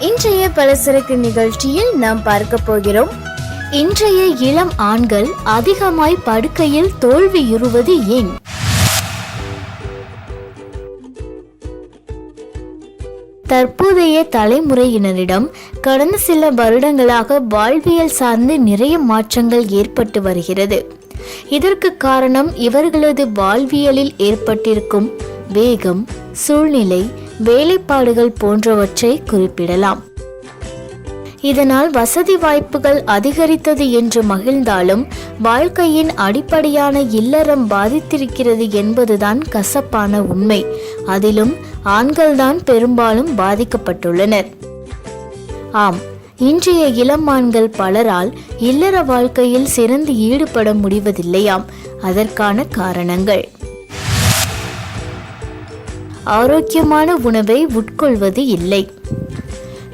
இன்றைய பலசரக்கு நிகழ்ச்சியில் நாம் பார்க்க போகிறோம். இன்றைய இளம் ஆண்கள் அதிகமாய் படுக்கையில் தோல்வியுறுவது ஏன்? தற்போதைய தலைமுறையினரிடம் கடந்த சில வருடங்களாக வாழ்வியல் சார்ந்து நிறைய மாற்றங்கள் ஏற்பட்டு வருகிறது. இதற்கு காரணம் இவர்களது வாழ்வியலில் ஏற்பட்டிருக்கும் வேகம் சூழ்நிலை வேலைப்பாடுகள் போன்றவற்றை குறிப்பிடலாம். இதனால் வசதி வாய்ப்புகள் அதிகரித்தது என்று மகிழ்ந்தாலும் வாழ்க்கையின் அடிப்படையான இல்லறம் பாதித்திருக்கிறது என்பதுதான் கசப்பான உண்மை. அதிலும் ஆண்கள்தான் பெரும்பாலும் பாதிக்கப்பட்டுள்ளனர். ஆம் இன்றைய இளமான்கள் பலரால் இல்லற வாழ்க்கையில் சிறந்து ஈடுபட முடிவதில்லையாம். அதற்கான காரணங்கள். ஆரோக்கியமான உணவை உட்கொள்வது இல்லை.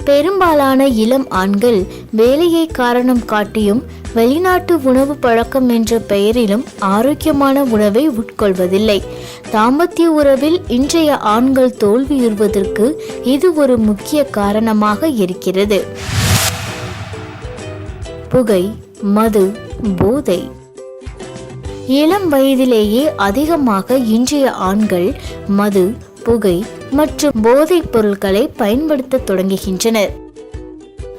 பெரும்பாலான இளம் ஆண்கள் வேலையை காரணம் காட்டியும் வெளிநாட்டு உணவு பழக்கம் என்ற பெயரிலும் ஆரோக்கியமான உணவை உட்கொள்வதில்லை. தாம்பத்திய உறவில் இன்றைய ஆண்கள் தோல்வியுறுவதற்கு இது ஒரு முக்கிய காரணமாக இருக்கிறது. புகை மது போதை. இளம் வயதிலேயே அதிகமாக இன்றைய ஆண்கள் மது புகை மற்றும் போதைப் பொருட்களை பயன்படுத்த தொடங்குகின்றனர்.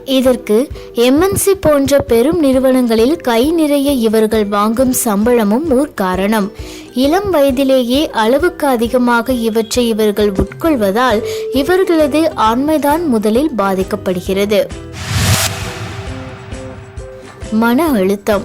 இதற்கு எம்என்சி போன்ற பெரும் நிறுவனங்களில் கை நிறைய இவர்கள் வாங்கும் சம்பளமும் ஓர் காரணம். இளம் வயதிலேயே அளவுக்கு அதிகமாக இவற்றை இவர்கள் உட்கொள்வதால் இவர்களது ஆண்மைதான் முதலில் பாதிக்கப்படுகிறது. மன அழுத்தம்.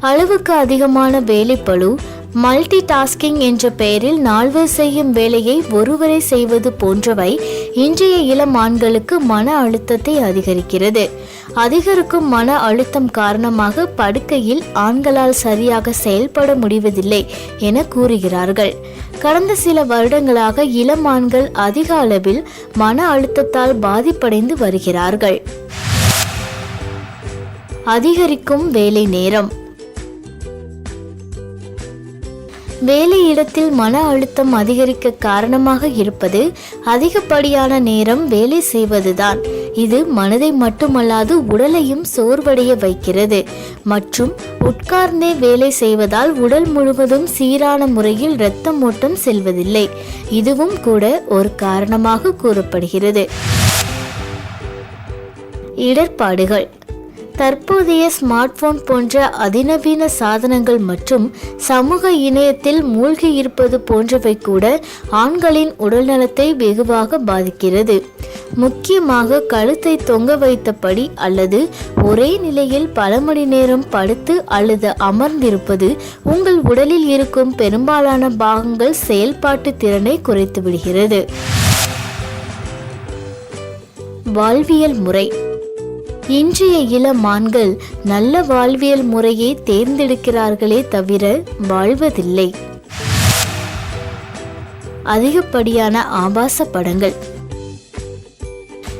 அளவுக்கு அதிகமான வேலைப்பழு மல்டி டாஸ்கிங் என்ற பெயரில் நால்வர் செய்யும் வேலையை ஒருவரை செய்வது போன்றவை இன்றைய இளம் ஆண்களுக்கு மன அழுத்தத்தை அதிகரிக்கிறது. அதிகரிக்கும் மன அழுத்தம் காரணமாக படுக்கையில் ஆண்களால் சரியாக செயல்பட முடிவதில்லை என கூறுகிறார்கள். கடந்த சில வருடங்களாக இளம் ஆண்கள் அதிக அளவில் மன அழுத்தத்தால் பாதிப்படைந்து வருகிறார்கள். அதிகரிக்கும் வேலை நேரம். வேலையிடத்தில் மன அழுத்தம் அதிகரிக்க காரணமாக இருப்பது அதிகப்படியான நேரம் வேலை செய்வதுதான். இது மனதை மட்டுமல்லாது உடலையும் சோர்வடைய வைக்கிறது. மற்றும் உட்கார்ந்தே வேலை செய்வதால் உடல் முழுவதும் சீரான முறையில் இரத்தம் ஓட்டம் செல்வதில்லை. இதுவும் கூட ஒரு காரணமாக கூறப்படுகிறது. இடர்பாடுகள். தற்போதைய ஸ்மார்ட் போன் போன்ற அதிநவீன சாதனங்கள் மற்றும் சமூக இணையத்தில் மூழ்கி இருப்பது போன்றவை கூட ஆண்களின் உடல்நலத்தை வெகுவாக பாதிக்கிறது. முக்கியமாக கழுத்தை தொங்க வைத்தபடி அல்லது ஒரே நிலையில் பல மணி நேரம் படுத்து அல்லது அமர்ந்திருப்பது உங்கள் உடலில் இருக்கும் பெரும்பாலான பாகங்கள் செயல்பாட்டு திறனை குறைத்துவிடுகிறது. வாழ்வியல் முறை. இன்றைய இளம் மான்கள் நல்ல வாழ்வியல் முறையை தேர்ந்தெடுக்கிறார்களே தவிர வாழ்வதில்லை. அதிகப்படியான ஆபாச படங்கள்.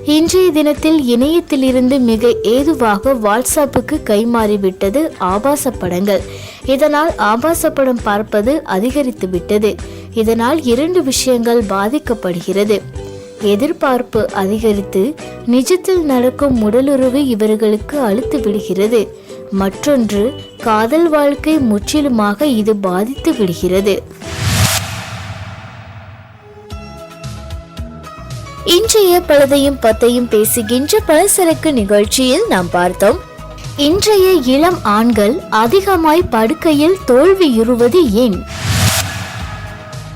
இன்றைய தினத்தில் இணையத்திலிருந்து மிக ஏதுவாக வாட்ஸ்அப்புக்கு கைமாறிவிட்டது ஆபாச படங்கள். இதனால் ஆபாச படம் பார்ப்பது அதிகரித்துவிட்டது. இதனால் இரண்டு விஷயங்கள் பாதிக்கப்படுகிறது. எதிர்பார்ப்பு அதிகரித்து நிஜத்தில் நடக்கும் உடலுறவு இவர்களுக்கு அழுத்து விடுகிறது. மற்றொன்று காதல் வாழ்க்கை முற்றிலுமாக இது பாதித்து விடுகிறது. இன்றைய பழுதையும் பத்தையும் பேசுகின்ற பலசரக்கு நிகழ்ச்சியில் நாம் பார்த்தோம். இன்றைய இளம் ஆண்கள் அதிகமாய் படுக்கையில் தோல்வியுறுவது ஏன்?